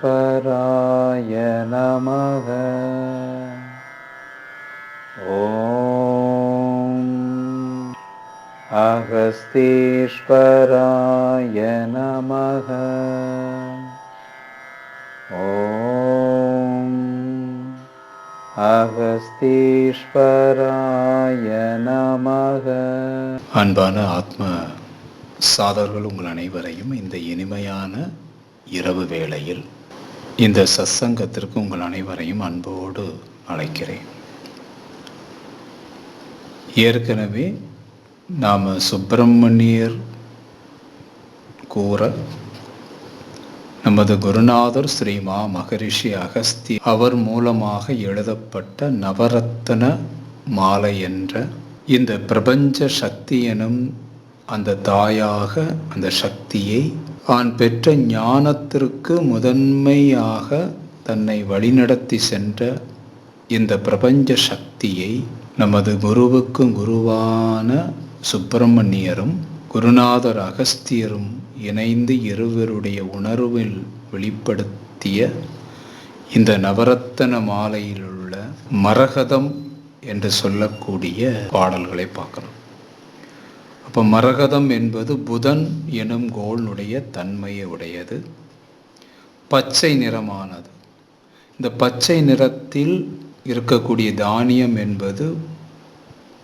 அகஸ்தீஸ்வராய நமக ஓம் அகஸ்தீஸ்வராய நமக ஓம் அகஸ்தீஸ்வராய நமக அன்பான ஆத்ம சாதர்கள் உங்கள் அனைவரையும் இந்த இனிமையான இரவு வேளையில் இந்த சத்சங்கத்திற்கு உங்கள் அனைவரையும் அன்போடு அழைக்கிறேன். ஏற்கனவே நாம் சுப்பிரமணியர் கூற நமது குருநாதர் ஸ்ரீமா மகரிஷி அகஸ்தி அவர் மூலமாக எழுதப்பட்ட நவரத்தன மாலை என்ற இந்த பிரபஞ்ச சக்தி எனும் அந்த தாயாக அந்த சக்தியை தான் பெற்ற ஞானத்திற்கு முதன்மையாக தன்னை வழிநடத்தி சென்ற இந்த பிரபஞ்ச சக்தியை நமது குருவுக்கும் குருவான சுப்பிரமணியரும் குருநாதர் அகஸ்தியரும் இணைந்து இருவருடைய உணர்வில் வெளிப்படுத்திய இந்த நவரத்தன மாலையில் உள்ள மரகதம் என்று சொல்லக்கூடிய பாடல்களை பார்க்கணும் அப்போ மரகதம் என்பது புதன் எனும் கோளுடைய தன்மையை உடையது. பச்சை நிறமானது. இந்த பச்சை நிறத்தில் இருக்கக்கூடிய தானியம் என்பது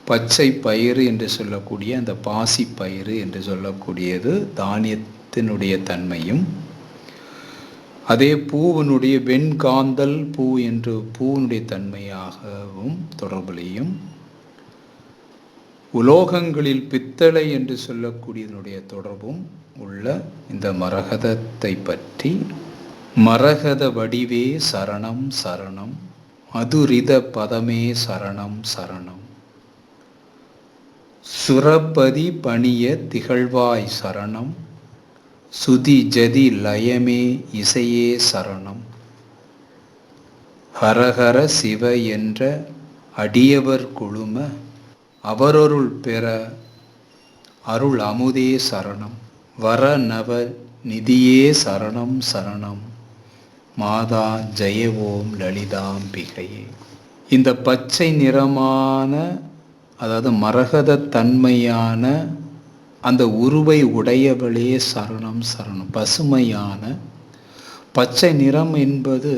பச்சை பயிறு என்று சொல்லக்கூடிய அந்த பாசி பயிறு என்று சொல்லக்கூடியது தானியத்தினுடைய தன்மையும். அதே பூவினுடைய வெண்காந்தல் பூ என்று பூவினுடைய தன்மையாகவும் தொடர்புலையும். உலோகங்களில் பித்தளை என்று சொல்லக்கூடியதனுடைய தொடர்பும் உள்ள இந்த மரகதத்தை பற்றி மரகத வடிவே சரணம் சரணம் மதுரித பதமே சரணம் சரணம். சுரபதி பணிய திகழ்வாய் சரணம். சுதி ஜதி லயமே இசையே சரணம். ஹரஹர சிவ என்ற அடியவர் குழும அவரொருள் பெற அருள் அமுதே சரணம். வர நவ நிதியே சரணம் சரணம். மாதா ஜெய ஓம் லலிதாம்பிகையே. இந்த பச்சை நிறமான அதாவது மரகத தன்மையான அந்த உருவை உடையவளே சரணம் சரணம். பசுமையான பச்சை நிறம் என்பது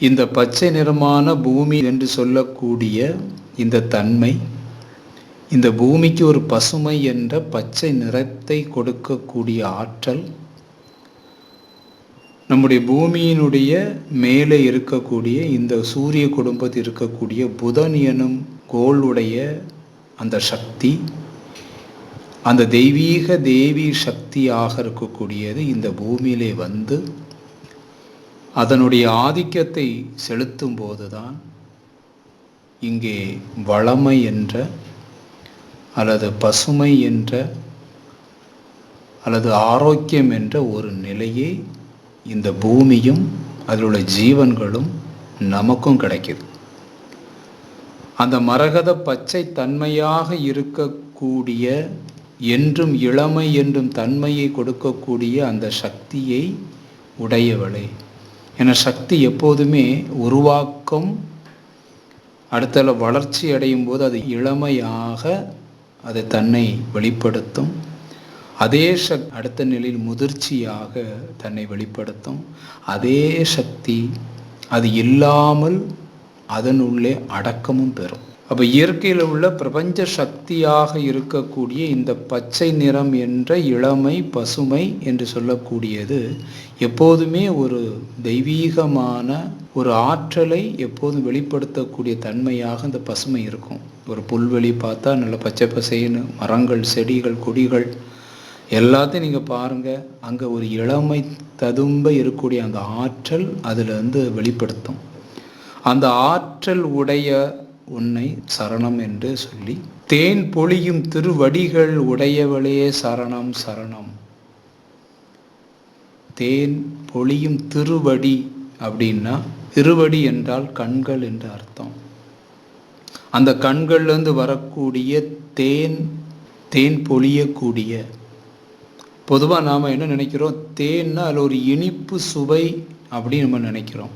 இந்த பச்சை நிறமான பூமி என்று சொல்லக்கூடிய இந்த தன்மை. இந்த பூமிக்கு ஒரு பசுமை என்ற பச்சை நிறத்தை கொடுக்கக்கூடிய ஆற்றல். நம்முடைய பூமியினுடைய மேலே இருக்கக்கூடிய இந்த சூரிய குடும்பத்தில் இருக்கக்கூடிய புதன் எனும் கோளுடைய அந்த சக்தி அந்த தெய்வீக தேவி சக்தியாக இருக்கக்கூடியது இந்த பூமியிலே வந்து அதனுடைய ஆதிக்கத்தை செலுத்தும் போதுதான் இங்கே வளமை என்ற அல்லது பசுமை என்ற அல்லது ஆரோக்கியம் என்ற ஒரு நிலையை இந்த பூமியும் அதில் உள்ள ஜீவன்களும் நமக்கும் கிடைக்குது. அந்த மரகத பச்சை தன்மையாக இருக்கக்கூடிய என்றும் இளமை என்றும் தன்மையை கொடுக்கக்கூடிய அந்த சக்தியை உடையவளே. என சக்தி எப்போதுமே உருவாக்கம் அடுத்தல வளர்ச்சி அடையும் போது அது இளமையாக அது தன்னை வெளிப்படுத்தும். அதே சக் அடுத்த நிலையில் முதிர்ச்சியாக தன்னை வெளிப்படுத்தும். அதே சக்தி அது இல்லாமல் அதனுள்ளே அடக்கமும் பெறும். அப்போ இயற்கையில் உள்ள பிரபஞ்ச சக்தியாக இருக்கக்கூடிய இந்த பச்சை நிறம் என்ற இளமை பசுமை என்று சொல்லக்கூடியது எப்போதுமே ஒரு தெய்வீகமான ஒரு ஆற்றலை எப்போதும் வெளிப்படுத்தக்கூடிய தன்மையாக இந்த பசுமை இருக்கும். ஒரு புல்வெளி பார்த்தா நல்ல பச்சை பசைன்னு மரங்கள் செடிகள் கொடிகள் எல்லாத்தையும் நீங்கள் பாருங்கள் அங்கே ஒரு இளமை ததும்ப இருக்கக்கூடிய அந்த ஆற்றல் அதில் வந்து வெளிப்படுத்தும். அந்த ஆற்றல் உடைய உன்னை சரணம் என்று சொல்லி தேன் பொழியும் திருவடிகள் உடையவளே சரணம் சரணம். தேன் பொழியும் திருவடி அப்படின்னா திருவடி என்றால் கண்கள் என்று அர்த்தம். அந்த கண்கள்லேருந்து வரக்கூடிய தேன் தேன் பொழியக்கூடிய பொதுவாக நாம் என்ன நினைக்கிறோம்? தேன்னா அதில் ஒரு இனிப்பு சுவை அப்படின்னு நம்ம நினைக்கிறோம்.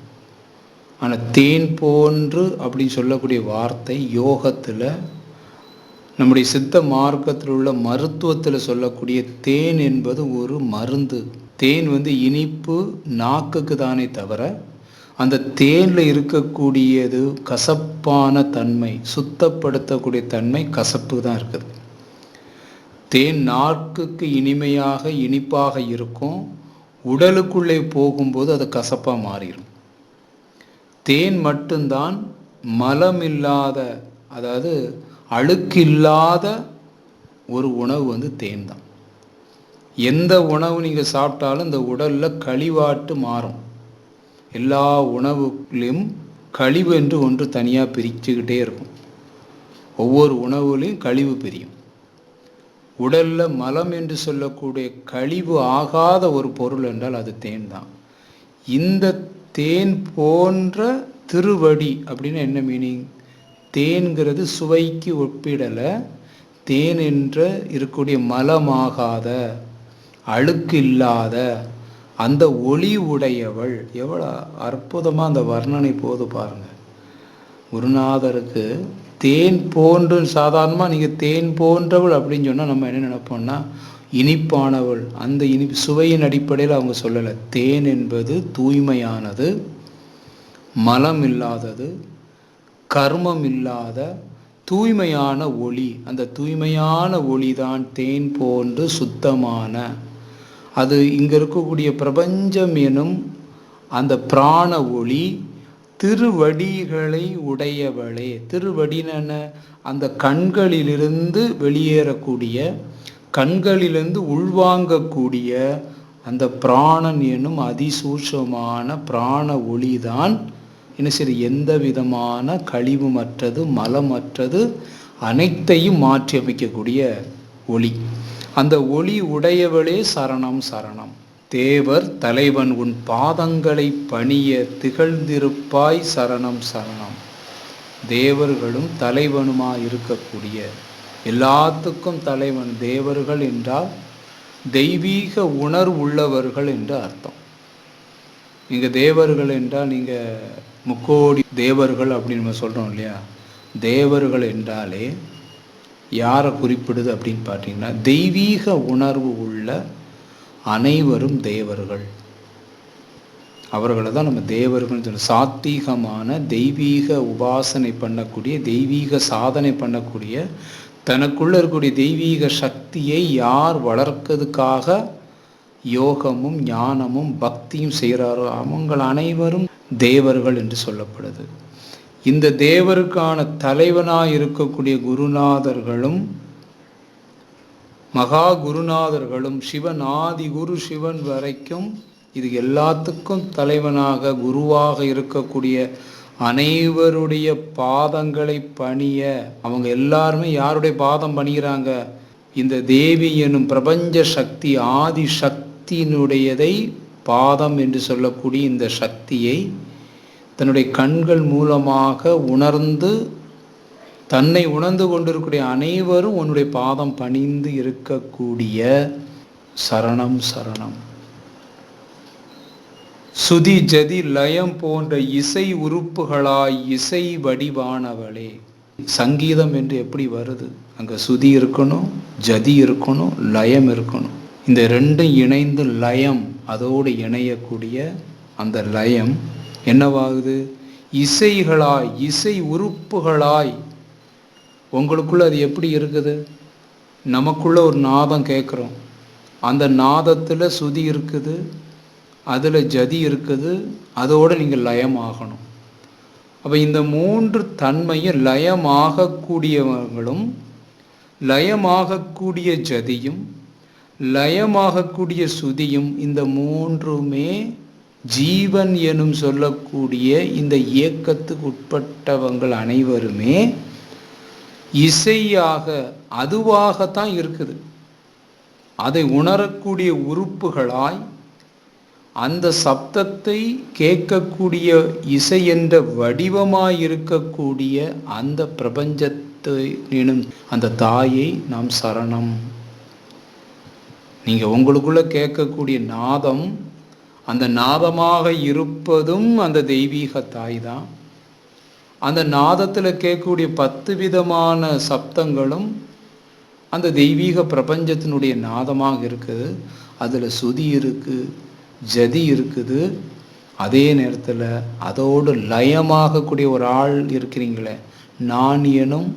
ஆனால் தேன் போன்று அப்படின்னு சொல்லக்கூடிய வார்த்தை யோகத்தில் நம்முடைய சித்த மார்க்கத்தில் உள்ள மருத்துவத்தில் சொல்லக்கூடிய தேன் என்பது ஒரு மருந்து. தேன் வந்து இனிப்பு நாக்குக்கு தானே தவிர அந்த தேனில் இருக்கக்கூடியது கசப்பான தன்மை சுத்தப்படுத்தக்கூடிய தன்மை கசப்பு தான் இருக்குது. தேன் நாக்குக்கு இனிமையாக இனிப்பாக இருக்கும். உடலுக்குள்ளே போகும்போது அது கசப்பாக மாறிடும் தேன் மட்டும்தான் மலமில்லாத அதாவது அழுக்கில்லாத ஒரு உணவு வந்து தேன் தான் எந்த உணவு நீங்கள் சாப்பிட்டாலும் இந்த உடலில் கழிவாட்டு மாறும். எல்லா உணவுலையும் கழிவு என்று ஒன்று தனியாக பிரிச்சுக்கிட்டே இருக்கும். ஒவ்வொரு உணவுலையும் கழிவு பிரியும். உடலில் மலம் என்று சொல்லக்கூடிய கழிவு ஆகாத ஒரு பொருள் என்றால் அது தேன் தான். இந்த தேன் போன்ற திருவடி அப்படின்னு என்ன மீனிங் தேன்கிறது சுவைக்கு ஒப்பிடலை தேன் என்ற இருக்கக்கூடிய மலமாகாத அழுக்கு இல்லாத அந்த ஒளி உடையவள். எவ்வளோ அற்புதமாக அந்த வர்ணனை போது பாருங்கள் குருநாதருக்கு தேன் போன்று சாதாரணமாக நீங்கள் தேன் போன்றவள் அப்படின்னு சொன்னால் நம்ம என்ன நினைப்போம்னா இனிப்பானவள். அந்த இனிப்பு சுவையின் அடிப்படையில் அவங்க சொல்லலை. தேன் என்பது தூய்மையானது மலம் இல்லாதது கர்மம் இல்லாத தூய்மையான ஒளி. அந்த தூய்மையான ஒளி தான் தேன் போன்று சுத்தமான. அது இங்கே இருக்கக்கூடிய பிரபஞ்சம் எனும் அந்த பிராண ஒளி திருவடிகளை உடையவளே. திருவடினன அந்த கண்களிலிருந்து வெளியேறக்கூடிய கண்களிலிருந்து உள்வாங்கக்கூடிய அந்த பிராணன் எனும் அதிசூட்சமான பிராண ஒளிதான். என்ன சரி எந்த விதமான கழிவுமற்றது மலமற்றது அனைத்தையும் மாற்றி அமைக்கக்கூடிய ஒளி. அந்த ஒளி உடையவளே சரணம் சரணம். தேவர் தலைவன் உன் பாதங்களை பணிய திகழ்ந்திருப்பாய் சரணம் சரணம். தேவர்களும் தலைவனுமாய் இருக்கக்கூடிய எல்லாத்துக்கும் தலைவன் தேவர்கள் என்றால் தெய்வீக உணர்வு உள்ளவர்கள் என்று அர்த்தம். நீங்கள் தேவர்கள் என்றால் நீங்கள் முக்கோடி தேவர்கள் அப்படின்னு நம்ம சொல்கிறோம் இல்லையா? தேவர்கள் என்றாலே யாரை குறிப்பிடுது அப்படின்னு பார்த்தீங்கன்னா தெய்வீக உணர்வு உள்ள அனைவரும் தேவர்கள். அவர்களை தான் நம்ம தேவர்கள் சொல்லுவோம் சாத்வீகமான தெய்வீக உபாசனை பண்ணக்கூடிய தெய்வீக சாதனை பண்ணக்கூடிய தனக்குள்ளே இருக்கக்கூடிய தெய்வீக சக்தியை யார் வளர்க்கிறதுக்காக யோகமும் ஞானமும் பக்தியும் செய்கிறாரோ அவங்கள் அனைவரும் தேவர்கள் என்று சொல்லப்படுது. இந்த தேவருக்கான தலைவனாக இருக்கக்கூடிய குருநாதர்களும் மகா குருநாதர்களும் சிவன் ஆதி குரு சிவன் வரைக்கும் இது எல்லாத்துக்கும் தலைவனாக குருவாக இருக்கக்கூடிய அனைவருடைய பாதங்களை பணிய அவங்க எல்லாருமே யாருடைய பாதம் பணிகிறாங்க? இந்த தேவி எனும் பிரபஞ்ச சக்தி ஆதி சக்தியினுடையதை பாதம் என்று சொல்லக்கூடிய இந்த சக்தியை தன்னுடைய கண்கள் மூலமாக உணர்ந்து தன்னை உணர்ந்து கொண்டிருக்கக்கூடிய அனைவரும் உன்னுடைய பாதம் பணிந்து இருக்கக்கூடிய சரணம் சரணம். சுதி ஜதி லயம் போன்ற இசை உறுப்புகளாய் இசை வடிவானவளே. சங்கீதம் என்று எப்படி வருது? அங்கே சுதி இருக்கணும் ஜதி இருக்கணும் லயம் இருக்கணும். இந்த ரெண்டும் இணைந்து லயம் அதோடு இணையக்கூடிய அந்த லயம் என்னவாகுது? இசைகளாய் இசை உறுப்புகளாய் உங்களுக்குள்ளே அது எப்படி இருக்குது? நமக்குள்ளே ஒரு நாதம் கேட்குறோம். அந்த நாதத்தில் சுதி இருக்குது அதில் ஜதி இருக்குது அதோடு நீங்கள் லயமாகணும். அப்போ இந்த மூன்று தன்மையும் லயமாகக்கூடியவர்களும் லயமாகக்கூடிய ஜதியும் லயமாகக்கூடிய சுதியும் இந்த மூன்றுமே ஜீவன் எனும் சொல்லக்கூடிய இந்த இயக்கத்துக்கு உட்பட்டவங்கள் அனைவருமே இசையாக அதுவாகத்தான் இருக்குது. அதை உணரக்கூடிய உறுப்புகளாய் அந்த சப்தத்தை கேட்கக்கூடிய இசை என்ற வடிவமாய் இருக்கக்கூடிய அந்த பிரபஞ்ச எனும் அந்த தாயை நாம் சரணம். நீங்கள் உங்களுக்குள்ளே கேட்கக்கூடிய நாதம் அந்த நாதமாக இருப்பதும் அந்த தெய்வீக தாய் தான். அந்த நாதத்தில் கேட்கக்கூடிய பத்து விதமான சப்தங்களும் அந்த தெய்வீக பிரபஞ்சத்தினுடைய நாதமாக இருக்குது. அதில் சுதி இருக்குது ஜதி இருக்குது. அதே நேரத்தில் அதோடு லயமாகக்கூடிய ஒரு ஆள் இருக்கிறீங்களே நான் எனும்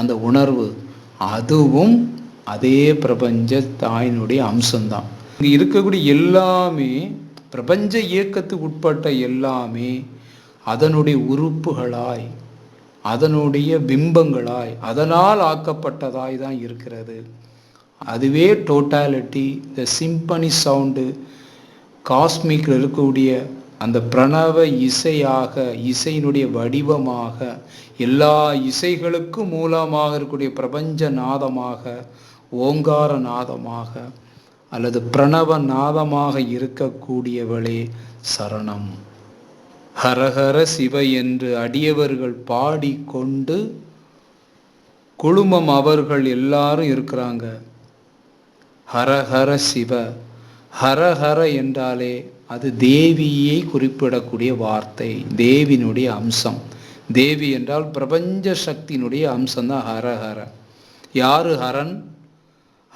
அந்த உணர்வு அதுவும் அதே பிரபஞ்ச தாயினுடைய அம்சம்தான். இங்கே இருக்கக்கூடிய எல்லாமே பிரபஞ்ச இயக்கத்துக்கு உட்பட்ட எல்லாமே அதனுடைய உறுப்புகளாய் அதனுடைய பிம்பங்களாய் அதனால் ஆக்கப்பட்டதாய் தான் இருக்கிறது. அதுவே டோட்டாலிட்டி த சிம்பனி சவுண்டு காஸ்மிக்கில் இருக்கக்கூடிய அந்த பிரணவ இசையாக இசையினுடைய வடிவமாக எல்லா இசைகளுக்கும் மூலமாக இருக்கக்கூடிய பிரபஞ்ச நாதமாக ஓங்கார நாதமாக அல்லது பிரணவ நாதமாக இருக்கக்கூடியவளே சரணம். ஹரஹர சிவ என்று அடியவர்கள் பாடிக்கொண்டு குழுமம் அவர்கள் எல்லாரும் இருக்கிறாங்க. ஹரஹர சிவ. ஹரஹர என்றாலே அது தேவியை குறிப்பிடக்கூடிய வார்த்தை தேவியினுடைய அம்சம். தேவி என்றால் பிரபஞ்ச சக்தியினுடைய அம்சம்தான் ஹரஹர. யாரு ஹரன்?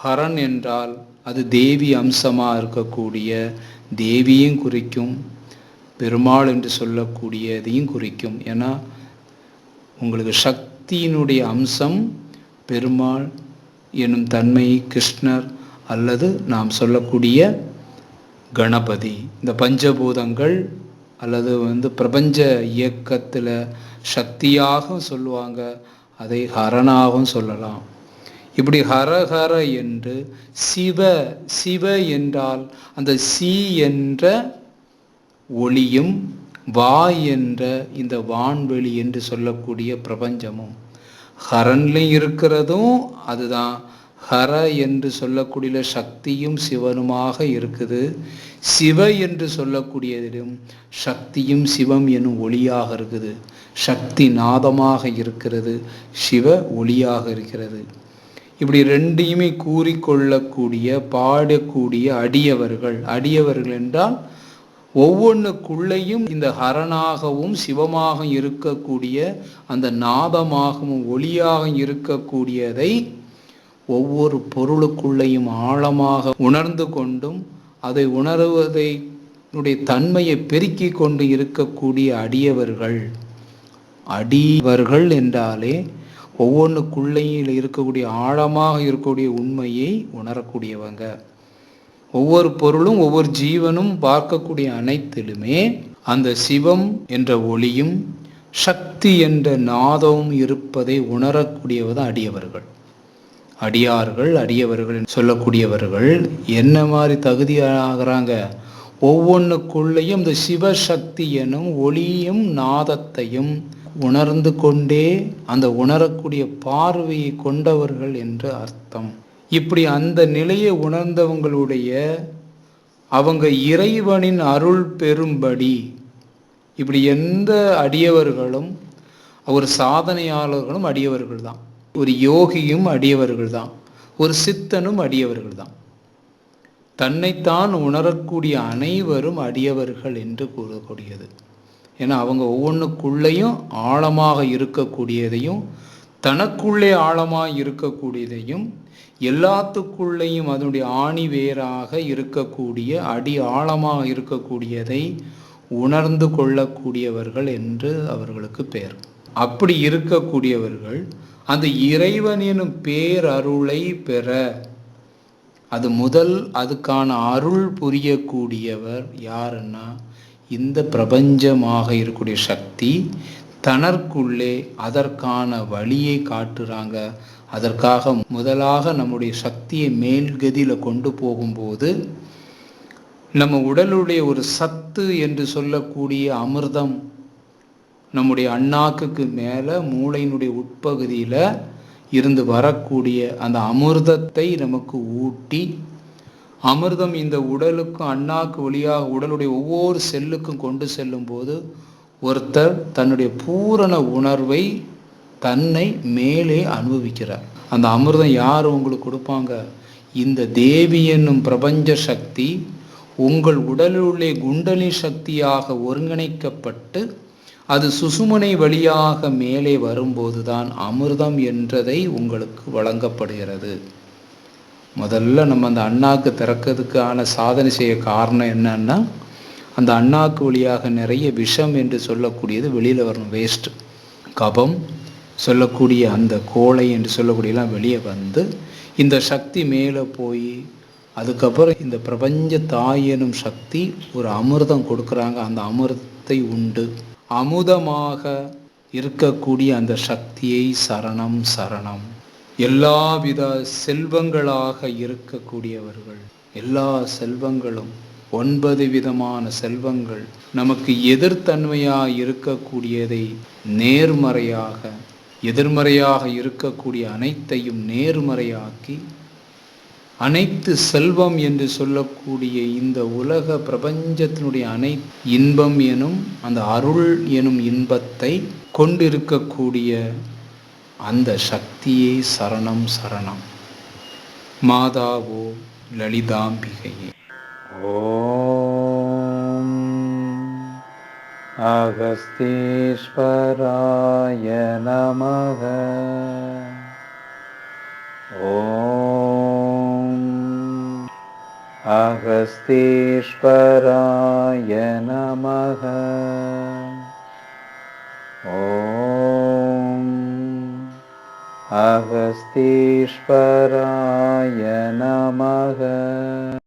ஹரன் என்றால் அது தேவி அம்சமாக இருக்கக்கூடிய தேவியும் குறிக்கும் பெருமாள் என்று சொல்லக்கூடியதையும் குறிக்கும். ஏன்னா உங்களுக்கு சக்தியினுடைய அம்சம் பெருமாள் எனும் தன்மை கிருஷ்ணர் அல்லது நாம் சொல்லக்கூடிய கணபதி. இந்த பஞ்சபூதங்கள் அல்லது வந்து பிரபஞ்ச இயக்கத்தில் சக்தியாகவும் சொல்லுவாங்க. அதை ஹரனாகவும் சொல்லலாம். இப்படி ஹரஹர என்று சிவ சிவ என்றால் அந்த சி என்ற ஒளியும் வா என்ற இந்த வான்வெளி என்று சொல்லக்கூடிய பிரபஞ்சமும் ஹரன்லையும் இருக்கிறதும் அதுதான். ஹர என்று சொல்லக்கூடிய சக்தியும் சிவனுமாக இருக்குது. சிவ என்று சொல்லக்கூடியதிலும் சக்தியும் சிவம் எனும் ஒளியாக இருக்குது. சக்தி நாதமாக இருக்கிறது. சிவ ஒளியாக இருக்கிறது. இப்படி ரெண்டையுமே கூறிக்கொள்ளக்கூடிய பாடக்கூடிய அடியவர்கள் அடியவர்கள் என்றால் ஒவ்வொன்றுக்குள்ளேயும் இந்த ஹரனாகவும் சிவமாக இருக்கக்கூடிய அந்த நாதமாகவும் ஒளியாக இருக்கக்கூடியதை ஒவ்வொரு பொருளுக்குள்ளேயும் ஆழமாக உணர்ந்து கொண்டும் அதை உணர்வதை தன்மையை பெருக்கி கொண்டு இருக்கக்கூடிய அடியவர்கள். அடியவர்கள் என்றாலே ஒவ்வொன்றுக்குள்ளேயும் இருக்கக்கூடிய ஆழமாக இருக்கக்கூடிய உண்மையை உணரக்கூடியவங்க. ஒவ்வொரு பொருளும் ஒவ்வொரு ஜீவனும் பார்க்கக்கூடிய அனைத்திலுமே அந்த சிவம் என்ற ஒளியும் சக்தி என்ற நாதமும் இருப்பதை உணரக்கூடியவதான் அடியவர்கள். அடியார்கள் அடியவர்கள் சொல்லக்கூடியவர்கள் என்ன மாதிரி தகுதியாகிறாங்க? ஒவ்வொன்றுக்குள்ளேயும் இந்த சிவசக்தி எனும் ஒளியும் நாதத்தையும் உணர்ந்து கொண்டே அந்த உணரக்கூடிய பார்வையை கொண்டவர்கள் என்று அர்த்தம். இப்படி அந்த நிலையை உணர்ந்தவங்களுடைய அவங்க இறைவனின் அருள் பெறும்படி இப்படி எந்த அடியவர்களும் ஒரு சாதனையாளர்களும் அடியவர்கள் தான் ஒரு யோகியும் அடியவர்கள் தான் ஒரு சித்தனும் அடியவர்கள் தான் தன்னைத்தான் உணரக்கூடிய அனைவரும் அடியவர்கள் என்று கூறக்கூடியது. ஏன்னா அவங்க ஒவ்வொன்றுக்குள்ளேயும் ஆழமாக இருக்கக்கூடியதையும் தனக்குள்ளே ஆழமாக இருக்கக்கூடியதையும் எல்லாத்துக்குள்ளேயும் அதனுடைய ஆணி வேராக இருக்கக்கூடிய அடி ஆழமாக இருக்கக்கூடியதை உணர்ந்து கொள்ளக்கூடியவர்கள் என்று அவர்களுக்கு பெயர். அப்படி இருக்கக்கூடியவர்கள் அந்த இறைவன் எனும் பேரருளை பெற அது முதல் அதுக்கான அருள் புரியக்கூடியவர் யாருன்னா இந்த பிரபஞ்சமாக இருக்கக்கூடிய சக்தி தனக்குள்ளே அதற்கான வழியை காட்டுறாங்க. அதற்காக முதலாக நம்முடைய சக்தியை மேல்கதியில் கொண்டு போகும்போது நம்ம உடலுடைய ஒரு சத்து என்று சொல்லக்கூடிய அமிர்தம் நம்முடைய அண்ணாக்குக்கு மேலே மூளையினுடைய உட்பகுதியில் இருந்து வரக்கூடிய அந்த அமிர்தத்தை நமக்கு ஊட்டி அமிர்தம் இந்த உடலுக்கும் அண்ணாக்கு வழியாக உடலுடைய ஒவ்வொரு செல்லுக்கும் கொண்டு செல்லும் போது ஒருத்தர் தன்னுடைய பூரண உணர்வை தன்னை மேலே அனுபவிக்கிறார். அந்த அமிர்தம் யார் உங்களுக்கு கொடுப்பாங்க? இந்த தேவி என்னும் பிரபஞ்ச சக்தி உங்கள் உடலுள்ளே குண்டலி சக்தியாக ஒருங்கிணைக்கப்பட்டு அது சுசுமனை வழியாக மேலே வரும்போது தான் அமிர்தம் என்றதை உங்களுக்கு வழங்கப்படுகிறது. முதல்ல நம்ம அந்த அண்ணாக்கு திறக்கிறதுக்கான சாதனை செய்ய காரணம் என்னன்னா அந்த அண்ணாக்கு வழியாக நிறைய விஷம் என்று சொல்லக்கூடியது வெளியில் வரணும். வேஸ்ட் கபம் சொல்லக்கூடிய அந்த கோழை என்று சொல்லக்கூடியலாம் வெளியே வந்து இந்த சக்தி மேலே போய் அதுக்கப்புறம் இந்த பிரபஞ்ச தாய் எனும் சக்தி ஒரு அமிர்தம் கொடுக்குறாங்க. அந்த அமிர்தத்தை உண்டு. அமுதமாக இருக்கக்கூடிய அந்த சக்தியை சரணம் சரணம். எல்லாவித செல்வங்களாக இருக்கக்கூடியவர்கள் எல்லா செல்வங்களும் ஒன்பது விதமான செல்வங்கள் நமக்கு எதிர்த்தன்மையாக இருக்கக்கூடியதை நேர்மறையாக எதிர்மறையாக இருக்கக்கூடிய அனைத்தையும் நேர்மறையாக்கி அனைத்து செல்வம் என்று சொல்லக்கூடிய இந்த உலக பிரபஞ்சத்தினுடைய அனை இன்பம் எனும் அந்த அருள் எனும் இன்பத்தை கொண்டிருக்கக்கூடிய அந்த சக்தியை சரணம் சரணம். மாதாவோ லலிதாம்பிகையே. ஓ அகஸ்தீஸ்வராய நமக. ஓம் அகஸ்தீஸ்வராய நமக. ஓம் அகஸ்தீஸ்வராய நமக.